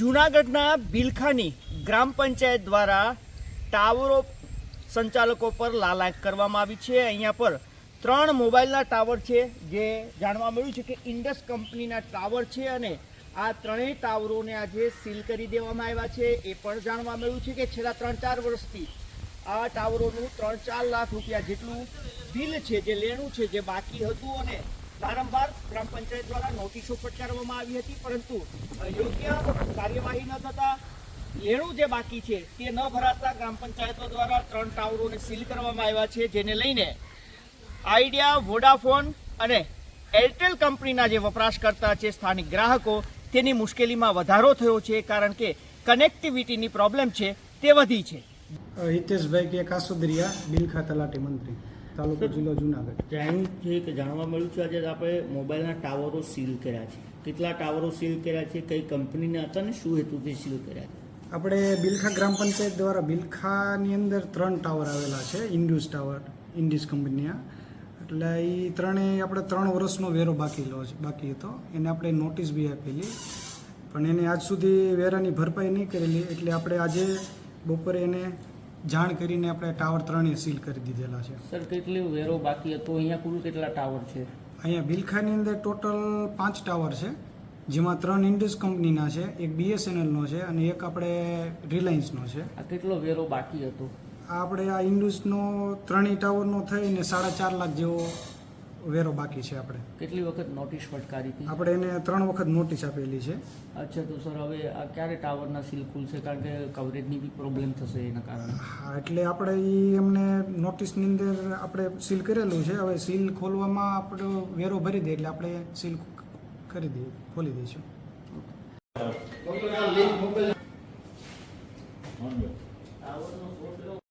જૂનાગઢના બિલખાની ગ્રામ પંચાયત દ્વારા ટાવરો સંચાલકો પર લાલાક કરવામાં આવી છે. અહીંયા પર ત્રણ મોબાઈલના ટાવર છે જે જાણવા મળ્યું છે કે ઇન્ડસ કંપનીના ટાવર છે અને આ ત્રણેય ટાવરોને આજે સીલ કરી દેવામાં આવ્યા છે. એ પણ જાણવા મળ્યું છે કે છેલ્લા ત્રણ ચાર વર્ષથી આ ટાવરોનું ત્રણ ચાર લાખ રૂપિયા જેટલું બિલ છે, જે લેણું છે, જે બાકી હતું અને વારંવાર ગ્રામ પંચાયત દ્વારા નોટિસો ફટકારવામાં આવી હતી, પરંતુ યોગ્ય કાર્યવાહી ન થતા લેણું જે બાકી છે તે ન ભરાતા ગ્રામ પંચાયતો દ્વારા ત્રણ ટાવરોને સીલ કરવામાં આવ્યા છે, જેને લઈને આઈડિયા, વોડાફોન અને એરટેલ કંપનીના જે વપરાશકર્તા છે, સ્થાનિક ગ્રાહકો, તેની મુશ્કેલીમાં વધારો થયો છે, કારણ કે કનેક્ટિવિટીની પ્રોબ્લેમ છે, તે વધી છે. હિતેશભાઈ કે કાસુદરિયા બિલખા તલાટી મંત્રી. તાલુકો જિલ્લો જુનાગઢ. જાણ્યું છે કે જાણવા મળ્યું છે આજે આપણે મોબાઈલના ટાવરો સીલ કર્યા છે. કેટલા ટાવરો સીલ કર્યા છે કઈ કંપનીના હતા ને શું હેતુથી સીલ કર્યા છે? આપણે બિલખા ગ્રામ પંચાયત દ્વારા બિલખાની અંદર ત્રણ ટાવર આવેલા છે ઇન્ડ્યુસ ટાવર ઇન્ડિસ કંપનીના. એટલે એ ત્રણેય આપણે ત્રણ વર્ષનો વેરો બાકી બાકી હતો. એને આપણે નોટિસ બી આપેલી. પણ એને આજ સુધી વેરાની ભરપાઈ નહીં કરેલી. એટલે આપણે આજે બપોરે એને જાણ કરીને આપણે ટાવર ત્રણેય સીલ કરી દીધેલા છે. સર કેટલી વેરો બાકી હતો? અહીંયા કુલ કેટલા ટાવર છે? અહીંયા બિલખાની અંદર ટોટલ પાંચ ટાવર છે જેમાં ત્રણ ઇન્ડસ કંપનીના છે એક બીએસએનએલનો છે અને એક આપણે રિલાયન્સનો છે. આ કેટલો વેરો બાકી હતો? આ આપણે આ ઇન્ડસનો ત્રણેય ટાવરનો થઈને સાડા ચાર લાખ જેવો વેરો બાકી છે આપણે. કેટલી વખત નોટિસ ફટકારી હતી? આપણે એને ત્રણ વખત નોટિસ આપેલી છે. અચ્છા તો સર હવે આ ક્યારે ટાવરના સીલ ખુલશે? કારણ કે કવરેજની બી પ્રોબ્લેમ થશે એના કારણે. હા એટલે આપણે એ એમને નોટિસની અંદર આપણે સીલ કરેલું છે. હવે સીલ ખોલવામાં આપણો વેરો ભરી દે એટલે આપણે સીલ કરી દઈએ ખોલી દઈશું.